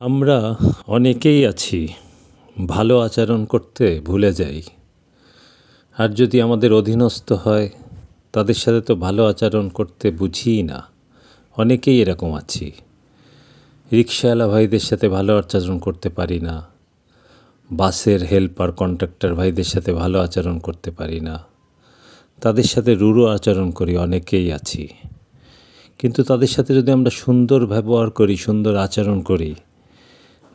আমরা অনেকেই আছি, ভালো আচরণ করতে ভুলে যাই। আর যদি আমাদের অধীনস্থ হয়, তাদের সাথে তো ভালো আচরণ করতে বুঝিই না। অনেকেই এরকম আছি। রিক্সাওয়ালা ভাইদের সাথে ভালো আচরণ করতে পারি না। বাসের হেল্পার, কন্ট্রাক্টর ভাইদের সাথে ভালো আচরণ করতে পারি না। তাদের সাথে রূঢ় আচরণ করি, অনেকেই আছি। কিন্তু তাদের সাথে যদি আমরা সুন্দর ব্যবহার করি, সুন্দর আচরণ করি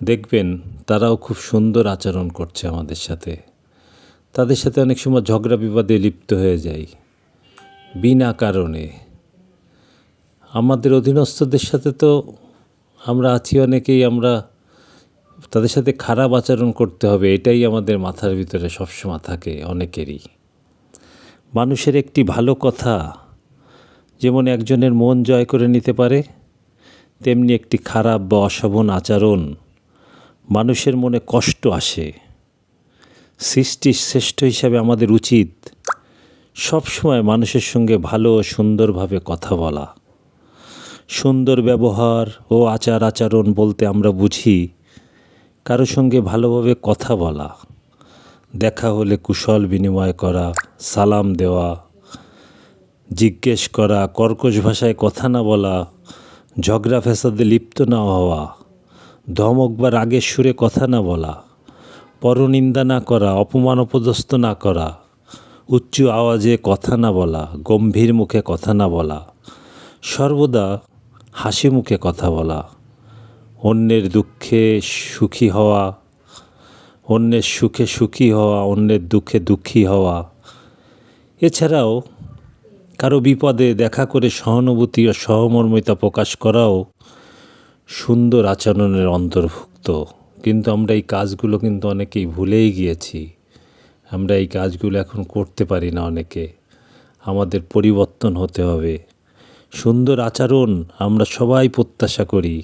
দেখবেন তারাও খুব সুন্দর আচরণ করছে আমাদের সাথে। তাদের সাথে অনেক সময় ঝগড়া বিবাদে লিপ্ত হয়ে যাই, বিনা কারণে। আমাদের অধীনস্থদের সাথে তো আমরা আছি অনেকেই, আমরা তাদের সাথে খারাপ আচরণ করতে হবে, এটাই আমাদের মাথার ভিতরে সবসময় থাকে অনেকেরই। মানুষের একটি ভালো কথা যেমন একজনের মন জয় করে নিতে পারে, তেমনি একটি খারাপ বা অশোভন আচরণ মানুষের মনে কষ্ট আসে। সৃষ্টির শ্রেষ্ঠ হিসাবে আমাদের উচিত সবসময় মানুষের সঙ্গে ভালো ও সুন্দরভাবে কথা বলা। সুন্দর ব্যবহার ও আচার আচরণ বলতে আমরা বুঝি, কারও সঙ্গে ভালোভাবে কথা বলা, দেখা হলে কুশল বিনিময় করা, সালাম দেওয়া, জিজ্ঞেস করা, কর্কশ ভাষায় কথা না বলা, ঝগড়া ফ্যাসাদে লিপ্ত না হওয়া। ধমক বা রাগের সুরে কথা না বলা, পরনিন্দা না করা, অপমান অপদস্থ না করা, উচ্চ আওয়াজে কথা না বলা, গম্ভীর মুখে কথা না বলা, সর্বদা হাসি মুখে কথা বলা, অন্যের দুঃখে সুখী হওয়া, অন্যের সুখে সুখী হওয়া, অন্যের দুঃখে দুঃখী হওয়া। এছাড়াও কারও বিপদে দেখা করে সহানুভূতি ও সহমর্মিতা প্রকাশ করাও সুন্দর আচরণের অন্তর্ভুক্ত। কিন্তু আমরা এই কাজগুলো কিন্তু অনেকেই ভুলেই গিয়েছি। আমরা এই কাজগুলো এখন করতে পারি না অনেকে। আমাদের পরিবর্তন হতে হবে। সুন্দর আচরণ আমরা সবাই প্রত্যাশা করি।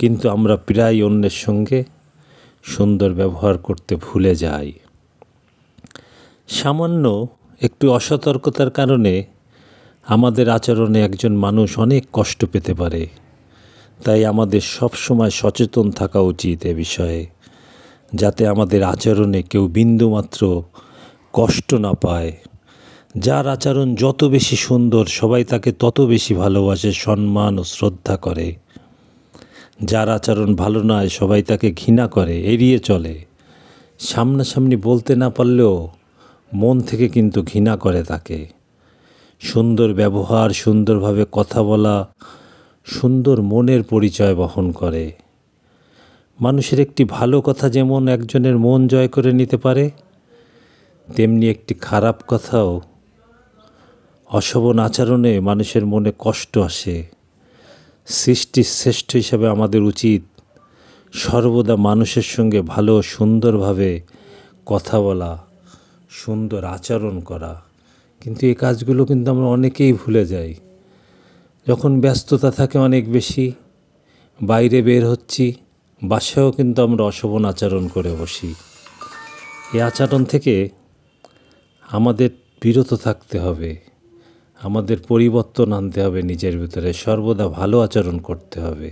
কিন্তু আমরা প্রায় অন্যের সঙ্গে সুন্দর ব্যবহার করতে ভুলে যাই। সামান্য একটু অসতর্কতার কারণে আমাদের আচরণে একজন মানুষ অনেক কষ্ট পেতে পারে। তাই আমাদের সব সময় সচেতন থাকা উচিত এ বিষয়ে, যাতে আমাদের আচরণে কেউ বিন্দুমাত্র কষ্ট না পায়। যার আচরণ যত বেশি সুন্দর, সবাই তাকে তত বেশি ভালোবাসে, সম্মান ও শ্রদ্ধা করে। যার আচরণ ভালো নয়, সবাই তাকে ঘৃণা করে, এড়িয়ে চলে। সামনাসামনি বলতে না পারলেও মন থেকে কিন্তু ঘৃণা করে তাকে। সুন্দর ব্যবহার, সুন্দরভাবে কথা বলা সুন্দর মনের পরিচয় বহন করে। মানুষের একটি ভালো কথা যেমন একজনের মন জয় করে নিতে পারে, তেমনি একটি খারাপ কথাও। অশোভন আচরণে মানুষের মনে কষ্ট আসে। সৃষ্টির শ্রেষ্ঠ হিসাবে আমাদের উচিত সর্বদা মানুষের সঙ্গে ভালো সুন্দরভাবে কথা বলা, সুন্দর আচরণ করা। কিন্তু এই কাজগুলো কিন্তু আমরা অনেকেই ভুলে যাই। যখন ব্যস্ততা থাকে অনেক বেশি, বাইরে বের হচ্ছি, বাসায়ও কিন্তু আমরা অশোভন আচরণ করে বসি। এই আচরণ থেকে আমাদের বিরত থাকতে হবে, আমাদের পরিবর্তন আনতে হবে নিজের ভিতরে, সর্বদা ভালো আচরণ করতে হবে।